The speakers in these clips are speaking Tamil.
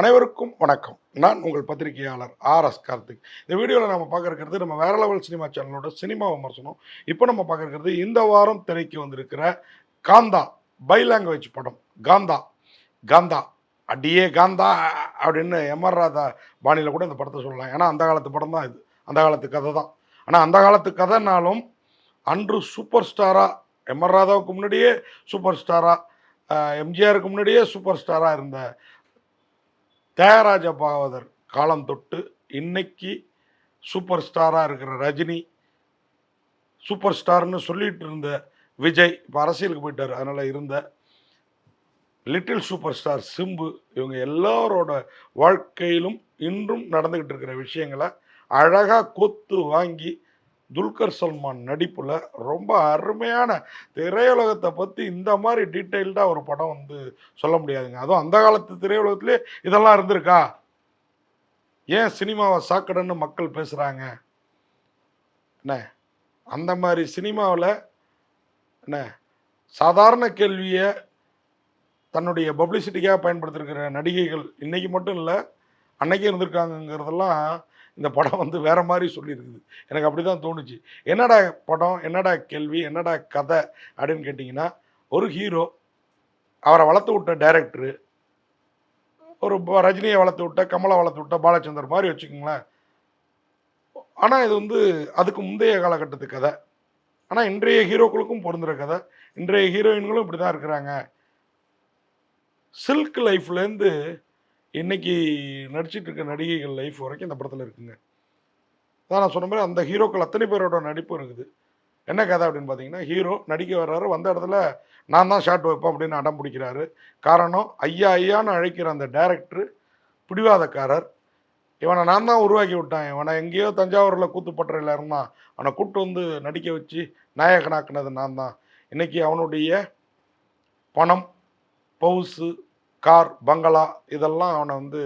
அனைவருக்கும் வணக்கம். நான் உங்கள் பத்திரிகையாளர் ஆர் எஸ் கார்த்திக். இந்த வீடியோவில் நம்ம பார்க்க நம்ம வேற லெவல் சினிமா சேனலோட சினிமா விமர்சனம். இப்போ நம்ம பார்க்க இந்த வாரம் திரைக்கு வந்திருக்கிற காந்தா பை லாங்குவேஜ் படம். காந்தா காந்தா அடியே காந்தா அப்படின்னு எம்ஆர் ராதா பாணியில் கூட இந்த படத்தை சொல்லலாம். ஏன்னா அந்த காலத்து படம் தான் இது. அந்த காலத்து கதை தான். ஆனால் அந்த காலத்து கதைனாலும் அன்று சூப்பர் ஸ்டாராக எம்ஆர் ராதாவுக்கு முன்னாடியே சூப்பர் ஸ்டாராக எம்ஜிஆருக்கு முன்னாடியே சூப்பர் ஸ்டாராக இருந்த தியாகராஜ பாகவதர் காலம் தொட்டு இன்னைக்கு சூப்பர் ஸ்டாராக இருக்கிற ரஜினி சூப்பர் ஸ்டார்னு சொல்லிட்டு இருந்த விஜய் இப்போ அரசியலுக்கு போயிட்டார். அதனால் இருந்த லிட்டில் சூப்பர் ஸ்டார் சிம்பு இவங்க எல்லாரோட வாழ்க்கையிலும் இன்றும் நடந்துக்கிட்டு இருக்கிற விஷயங்களை அழகாக கொத்து வாங்கி துல்கர் சல்மான் நடிப்பில் ரொம்ப அருமையான திரையுலகத்தை பற்றி இந்த மாதிரி டீட்டெயில்டாக ஒரு படம் வந்து சொல்ல முடியாதுங்க. அதுவும் அந்த காலத்து திரையுலகத்திலே இதெல்லாம் இருந்திருக்கா? ஏன் சினிமாவை சாக்கடைன்னு மக்கள் பேசுகிறாங்க என்ன? அந்த மாதிரி சினிமாவில் என்ன? சாதாரண கேள்வியை தன்னுடைய பப்ளிசிட்டிக்காக பயன்படுத்திருக்கிற நடிகைகள் இன்றைக்கி மட்டும் இல்லை அன்னைக்கே இருந்திருக்காங்கங்கிறதெல்லாம் இந்த படம் வந்து வேற மாதிரி சொல்லியிருக்குது. எனக்கு அப்படி தான் தோணுச்சு. என்னடா படம் என்னடா கேள்வி என்னடா கதை அப்படின்னு கேட்டிங்கன்னா ஒரு ஹீரோ அவரை வளர்த்து விட்ட டைரக்டரு ஒரு ப- ரஜினியை வளர்த்து விட்ட கமலை வளர்த்து விட்ட பாலச்சந்தர் மாதிரி வச்சுக்கோங்களேன். ஆனால் இது வந்து அதுக்கு முந்தைய காலகட்டத்து கதை. ஆனால் இன்றைய ஹீரோக்களுக்கும் பொருந்துகிற கதை. இன்றைய ஹீரோயின்களும் இப்படி தான் இருக்கிறாங்க. சில்க் லைஃப்லேருந்து இன்னைக்கு நடிச்சிட்டு இருக்க நடிகைகள் லைஃப் வரைக்கும் இந்த படத்தில் இருக்குங்க. அதான் நான் சொன்ன மாதிரி அந்த ஹீரோக்கள் அத்தனை பேரோட நடிப்பும் இருக்குது. என்ன கதை அப்படின்னு பார்த்தீங்கன்னா ஹீரோ நடிக்க வர்றாரு வந்த இடத்துல நான் தான் ஷாட் வைப்பேன் அப்படின்னு அடம் பிடிக்கிறாரு. காரணம் ஐயா ஐயான்னு அழைக்கிற அந்த டைரக்டர் பிடிவாதக்காரர். இவனை நான் தான் உருவாக்கி விட்டேன். இவனை எங்கேயோ தஞ்சாவூரில் கூத்துப்பட்டறையில் இருந்தான். அவனை கூப்பிட்டு வந்து நடிக்க வச்சு நாயகனாக்குனது நான் தான். இன்றைக்கி அவனுடைய பணம் பவுஸு கார் பங்களா இதெல்லாம் அவனை வந்து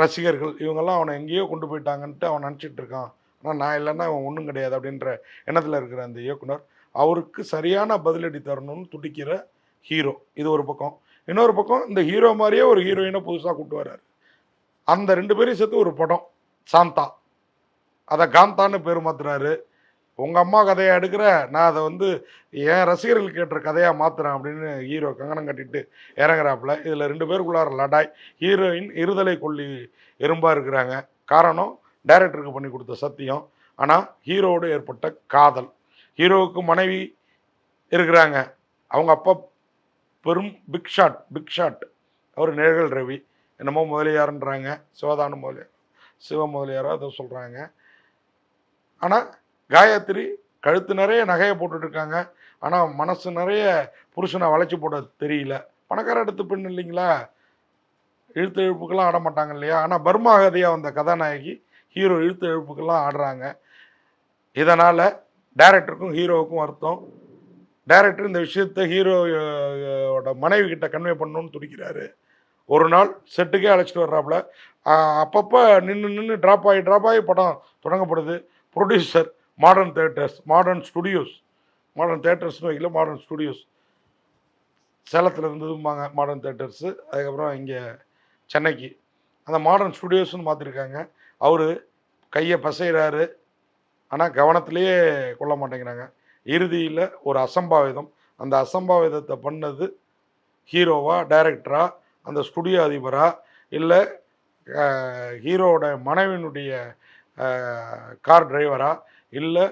ரசிகர்கள் இவங்கெல்லாம் அவனை எங்கேயோ கொண்டு போயிட்டாங்கன்ட்டு அவன் நினச்சிட்டு இருக்கான். ஆனால் நான் இல்லைன்னா அவன் ஒன்றும் கிடையாது அப்படின்ற எண்ணத்தில் இருக்கிற அந்த இயக்குனர் அவருக்கு சரியான பதிலடி தரணும்னு துடிக்கிற ஹீரோ. இது ஒரு பக்கம். இன்னொரு பக்கம் இந்த ஹீரோ மாதிரியே ஒரு ஹீரோயினை புதுசாக கூட்டு வர்றாரு அந்த ரெண்டு பேரையும் சேர்த்து ஒரு படம். சாந்தா. அதை காந்தான்னு பேர் மாத்துறாரு. உங்கள் அம்மா கதையை எடுக்கிற நான் அதை வந்து என் ரசிகர்கள் கேட்டுற கதையாக மாத்துறேன் அப்படின்னு ஹீரோ கங்கணம் கட்டிட்டு இறங்குறாப்புல. இதில் ரெண்டு பேருக்குள்ளார லடாய். ஹீரோயின் இருதலை கொல்லி எறும்பாக இருக்கிறாங்க. காரணம் டைரக்டருக்கு பண்ணி கொடுத்த சத்தியம். ஆனால் ஹீரோவோடு ஏற்பட்ட காதல். ஹீரோவுக்கு மனைவி இருக்கிறாங்க. அவங்க அப்பா பெரும் பிக் ஷாட் பிக் ஷாட் அவர் நிழல் ரவி. என்னமோ முதலியாருன்றாங்க. சிவதான முதலியார் சிவ முதலியாரோ அதை சொல்கிறாங்க ஆனால் காயத்ரி கழுத்து நிறைய நகையை போட்டுட்டு இருக்காங்க ஆனால் மனசு நிறைய புருஷனை வளைச்சி போட தெரியல. பணக்கார எடுத்து பெண் இல்லைங்களா? இழுத்து இழுப்புக்கெல்லாம் ஆட மாட்டாங்க இல்லையா? ஆனால் பர்மா கதையாக வந்த கதாநாயகி ஹீரோ இழுத்து இழுப்புக்கெல்லாம் ஆடுறாங்க. இதனால் டேரக்டருக்கும் ஹீரோவுக்கும் வருத்தம். டேரக்டர் இந்த விஷயத்தை ஹீரோட மனைவி கிட்ட கன்வே பண்ணணும்னு துடிக்கிறாரு. ஒரு நாள் செட்டுக்கே அழைச்சிட்டு வர்றாப்புல. அப்பப்போ நின்று நின்று ட்ராப் ஆகி ட்ராப் ஆகி படம் தொடங்கப்படுது. Producer modern theatres modern studios modern தேட்டர்ஸ்னு வைக்கல மாடர்ன் ஸ்டுடியோஸ் சேலத்தில் இருந்ததும்பாங்க மாடர்ன் தேட்டர்ஸு அதுக்கப்புறம் இங்கே சென்னைக்கு. அந்த மாடர்ன் ஸ்டுடியோஸ்னு மாற்றிருக்காங்க அவர் கையை பசைகிறாரு ஆனால் கவனத்திலேயே கொள்ள மாட்டேங்கிறாங்க. இறுதியில் ஒரு அசம்பாவிதம். அந்த அசம்பாவிதத்தை பண்ணது ஹீரோவா டைரக்டரா அந்த ஸ்டுடியோ அதிபரா இல்லை ஹீரோவோட மனைவியினுடைய கார் டிரைவரா இல்லை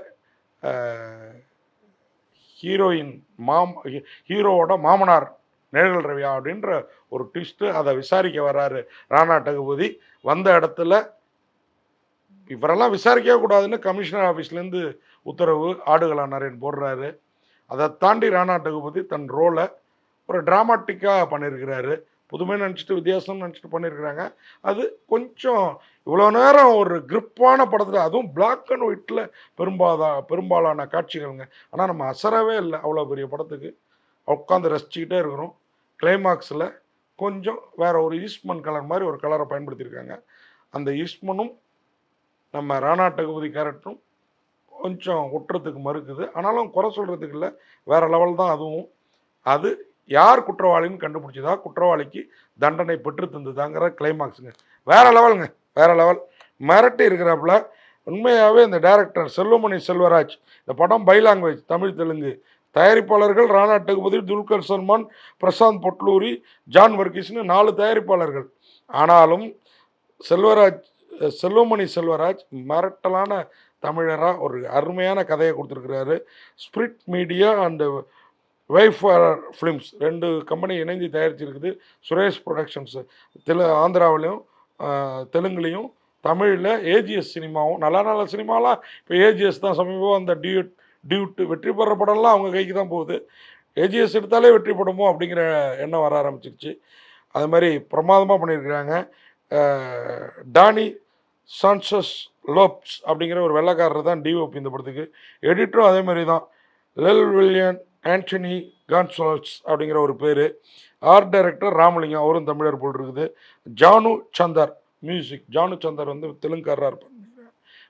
ஹீரோயின் மாம் ஹீரோவோட மாமனார் நிழல் ரவியா அப்படின்ற ஒரு ட்விஸ்ட்டு அதை விசாரிக்க வர்றாரு ராணா டகுபதி. வந்த இடத்துல இவரெல்லாம் விசாரிக்கவே கூடாதுன்னு கமிஷனர் ஆஃபீஸ்லேருந்து உத்தரவு ஆடுகளா நரேன் போடுறாரு. அதை தாண்டி ராணா டகுபதி தன் ரோலை ஒரு ட்ராமாட்டிக்காக பண்ணியிருக்கிறாரு. புதுமை நினச்சிட்டு வித்தியாசம் நினச்சிட்டு பண்ணியிருக்கிறாங்க. அது கொஞ்சம் இவ்வளோ நேரம் ஒரு கிரிப்பான படத்தில் அதுவும் பிளாக் அண்ட் ஒயிட்டில் பெரும்பாலா பெரும்பாலான காட்சிகள்ங்க. ஆனால் நம்ம அசரவே இல்லை அவ்வளோ பெரிய படத்துக்கு. உட்காந்து ரசிச்சுக்கிட்டே இருக்கிறோம். கிளைமாக்ஸில் கொஞ்சம் வேறு ஒரு ஈஸ்ட்மன் கலர் மாதிரி ஒரு கலரை பயன்படுத்தியிருக்காங்க. அந்த ஈஸ்ட்மனும் நம்ம ராணா டகுபதி கேரக்டரும் கொஞ்சம் ஒட்டுறதுக்கு மறுக்குது. ஆனாலும் குறை சொல்கிறதுக்கு இல்லை. வேறு லெவல் தான் அதுவும். அது யார் குற்றவாளின்னு கண்டுபிடிச்சதா? குற்றவாளிக்கு தண்டனை பெற்று தந்ததாங்கிற கிளைமாக்ஸுங்க வேற லெவலுங்க வேற லெவல். மிரட்டி இருக்கிறாப்புல உண்மையாகவே இந்த டைரக்டர் செல்வமணி செல்வராஜ் இந்த படம் பை லாங்குவேஜ் தமிழ் தெலுங்கு. தயாரிப்பாளர்கள் ராணா டகுபதி துல்கர் சல்மான் பிரசாந்த் பொட்லூரி ஜான் வர்கீஸ்னு நாலு தயாரிப்பாளர்கள். ஆனாலும் செல்வராஜ் செல்வமணி செல்வராஜ் மிரட்டலான தமிழராக ஒரு அருமையான கதையை கொடுத்துருக்கிறாரு. Spirit Media and Wayfarer Films ரெண்டு கம்பெனி இணைந்து தயாரிச்சிருக்குது. சுரேஷ் ப்ரொடக்ஷன்ஸு தெலு ஆந்திராவிலையும் தெலுங்குலேயும் தமிழில் ஏஜிஎஸ் சினிமாவும் நல்ல நல்ல சினிமாலாம். இப்போ ஏஜிஎஸ் தான் சமீபம் அந்த டியூட் டியூட்டு வெற்றி பெற படம்லாம் அவங்க கைக்கு தான் போகுது. ஏஜிஎஸ் எடுத்தாலே வெற்றி படமோ அப்படிங்கிற எண்ணம் வர ஆரம்பிச்சிருச்சு. அது மாதிரி பிரமாதமாக பண்ணியிருக்கிறாங்க. டானி சான்சஸ் லோப்ஸ் அப்படிங்கிற ஒரு வெள்ளக்காரர் தான் டிஓபி இந்த படத்துக்கு. எடிட்டரும் அதே மாதிரி தான். லெல் வில்லியன் ஆண்டனி கான்சோல்ஸ் அப்படிங்கிற ஒரு பேர். ஆர்ட் டைரக்டர் ராமலிங்கம் அவரும் தமிழர் போல் இருக்குது. ஜானு சந்தர் மியூசிக் ஜானு சந்தர் வந்து தெலுங்காரராக இருப்பார்.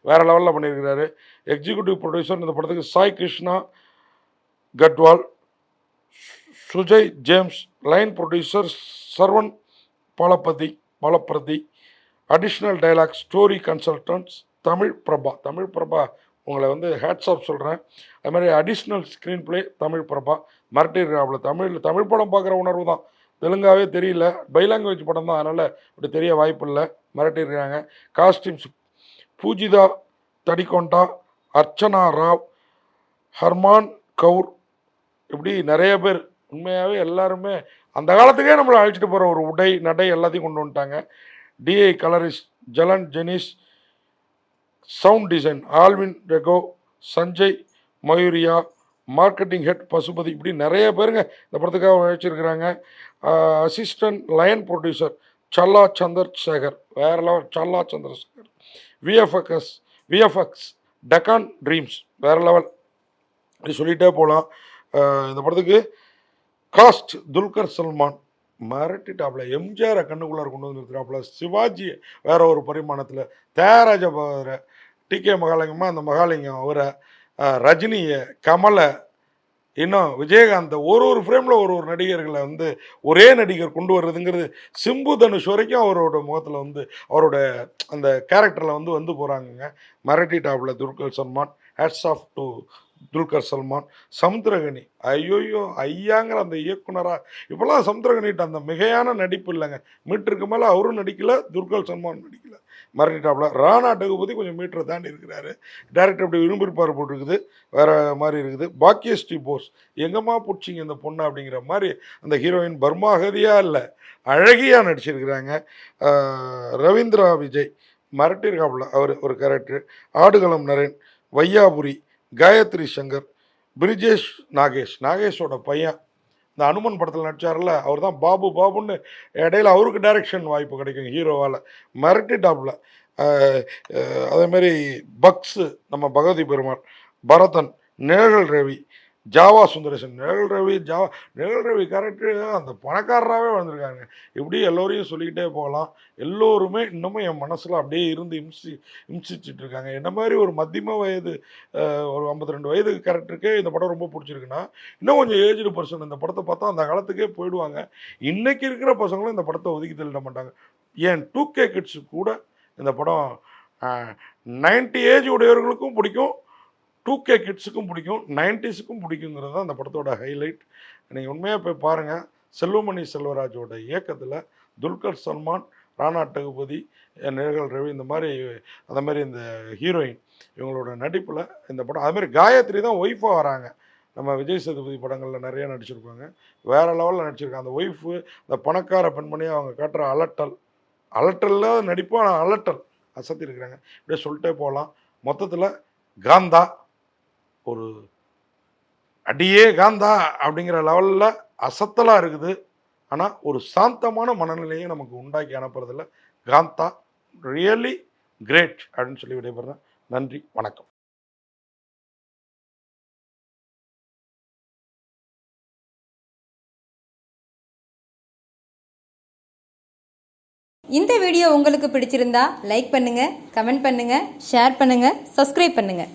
வேறு லெவலில் பண்ணியிருக்கிறாரு. எக்ஸிக்யூட்டிவ் ப்ரொடியூசர் இந்த படத்துக்கு Sai Krishna Katwal Sujay James line producer Sarvan பாலபதி பாலப்பிரதி additional dialogue story consultants Tamil Prabha. Tamil Prabha உங்களை வந்து ஹேட்ஸ் ஆஃப் சொல்கிறேன் அது மாதிரி additional screenplay Tamil Prabha மிரட்டிருக்காப்புல தமிழ் தமிழ் படம் பார்க்குற உணர்வு தான். தெலுங்காவே தெரியல. பை லாங்குவேஜ் படம் தான். அதனால் அப்படி தெரிய வாய்ப்பு இல்லை. மிரட்டியிருக்காங்க காஸ்டியூம்ஸ் பூஜிதா தடிகொண்டா அர்ச்சனா ராவ் ஹர்மான் கவுர் இப்படி நிறைய பேர். உண்மையாகவே எல்லாருமே அந்த காலத்துக்கே நம்மளை அழைச்சிட்டு போகிற ஒரு உடை நடை எல்லாத்தையும் கொண்டு வந்துட்டாங்க. டிஐ கலரிஸ்ட் ஜலன் Jenneys sound design Alwin Rego Sanjay Mayuria marketing head Pasupathi இப்படி நிறைய பேருங்க இந்த படத்துக்காக உழைச்சிருக்கிறாங்க அசிஸ்டன்ட் லயன் ப்ரொடியூசர் சல்லா சந்திரசேகர் வேற level Challa Chandrasekhar VFX VFX Deccan Dreams வேற லெவல். இப்படி சொல்லிகிட்டே போகலாம் இந்த படத்துக்கு காஸ்ட் துல்கர் சல்மான் மிரட்டிட்டாப்புல எம்ஜிஆரை கண்ணுக்குள்ளார கொண்டு வந்துருக்கிறாப்புல சிவாஜி வேற ஒரு பரிமாணத்தில். தேராஜ பகவரை டி கே மகாலிங்கம்மா அந்த மகாலிங்கம் அவரை ரஜினியை கமலை இன்னும் விஜயகாந்த் ஒரு ஒரு ஃப்ரேமில் ஒரு ஒரு நடிகர்களை வந்து ஒரே நடிகர் கொண்டு வர்றதுங்கிறது சிம்பு தனுஷ் வரைக்கும் அவரோட முகத்தில் வந்து அவரோட அந்த கேரக்டரில் வந்து வந்து போகிறாங்கங்க மராட்டி டாப்பில் Dulquer Salmaan hats off to Dulquer Salmaan Samuthirakani. ஐயோயோ ஐயாங்கிற அந்த இயக்குனராக இப்போல்லாம் சமுத்திரகனிட்ட அந்த மிகையான நடிப்பு இல்லைங்க. மீட்டருக்கு மேலே அவரும் நடிக்கல துல்கர் சல்மான் நடிக்கல. மிரட்டிட்டாப்புல ராணா டகுபதி கொஞ்சம் மீட்டரை தாண்டி இருக்கிறாரு. டேரக்டர் அப்படி விரும்பியிருப்பார் போட்டிருக்குது. வேற மாதிரி இருக்குது. பாக்கியஸ்ரீ போஸ் எங்கம்மா பிடிச்சிங்க இந்த பொண்ணு அப்படிங்கிற மாதிரி அந்த ஹீரோயின் பர்மாகதியாக இல்லை அழகியாக நடிச்சிருக்கிறாங்க. ரவீந்திரா விஜய் மிரட்டியிருக்காப்புல அவர் ஒரு கேரக்டர் ஆடுகளம் நரேன் வையாபுரி காயத்ரி சங்கர் பிரிஜேஷ் நாகேஷ் நாகேஷோட பையன். இந்த அனுமன் படத்தில் நடிச்சார்ல அவர் தான் பாபு பாபுன்னு இடையில அவருக்கு டைரக்ஷன் வாய்ப்பு கிடைக்கும் ஹீரோவால் மிரட்டி டாப்பில் அதேமாரி பக்ஸு நம்ம பகவதி பெருமாள் பரதன் நிழல் ரவி ஜாவா சுந்தரேசன் நிழல் ரவி ஜாவா நிழல் ரவி கேரக்டர் அந்த பணக்காரராகவே வந்திருக்காங்க இப்படி எல்லோரையும் சொல்லிக்கிட்டே போகலாம். எல்லோருமே இன்னமும் என் மனசில் அப்படியே இருந்து இம்சி இம்சிச்சுட்டு இருக்காங்க என்ன மாதிரி ஒரு மத்தியம வயது ஒரு ஐம்பத்தி ரெண்டு வயது கேரக்டருக்கே இந்த படம் ரொம்ப பிடிச்சிருக்குன்னா இன்னும் கொஞ்சம் ஏஜ்டு பர்சன் இந்த படத்தை பார்த்தா அந்த காலத்துக்கே போயிடுவாங்க. இன்றைக்கி இருக்கிற பசங்களும் இந்த படத்தை ஒதுக்கி தள்ளிட மாட்டாங்க. ஏன் டூ கே கிட்ஸு கூட இந்த படம் நைன்டி ஏஜ் உடையவர்களுக்கும் பிடிக்கும். டூ கே கிட்ஸுக்கும் பிடிக்கும் நைன்டிஸுக்கும் பிடிக்குங்கிறது தான் அந்த படத்தோட ஹைலைட் நீங்கள் உண்மையாக போய் பாருங்கள் செல்வமணி செல்வராஜோட இயக்கத்தில் துல்கர் சல்மான் ராணா டகுபதி நிழல் ரவி இந்த மாதிரி அந்த மாதிரி இந்த ஹீரோயின் இவங்களோட நடிப்பில் இந்த படம் அதுமாரி காயத்ரி தான் ஒய்ஃபாக வராங்க. நம்ம விஜய் சேதுபதி படங்களில் நிறையா நடிச்சிருப்பாங்க. வேறு லெவலில் நடிச்சிருக்காங்க அந்த ஒய்ஃபு அந்த பணக்கார பெண்மணியை அவங்க காட்டுற அலட்டல். அலட்டலில் நடிப்பு ஆனால் அலட்டல். அசத்தி இருக்கிறாங்க இப்படியே சொல்லிட்டே போகலாம். மொத்தத்தில் காந்தா. ஒரு அடியே காந்தா அப்படிங்கிற லெவலில் அசத்தலாக இருக்குது. ஆனால் ஒரு சாந்தமான மனநிலையை நமக்கு உண்டாக்கி அனுப்புறதில்ல. காந்தா ரியலி கிரேட் அப்படின்னு சொல்லி விடைபெறேன் நன்றி வணக்கம். இந்த வீடியோ உங்களுக்கு பிடிச்சிருந்தா லைக் பண்ணுங்கள் கமெண்ட் பண்ணுங்கள் ஷேர் பண்ணுங்கள் சப்ஸ்கிரைப் பண்ணுங்கள்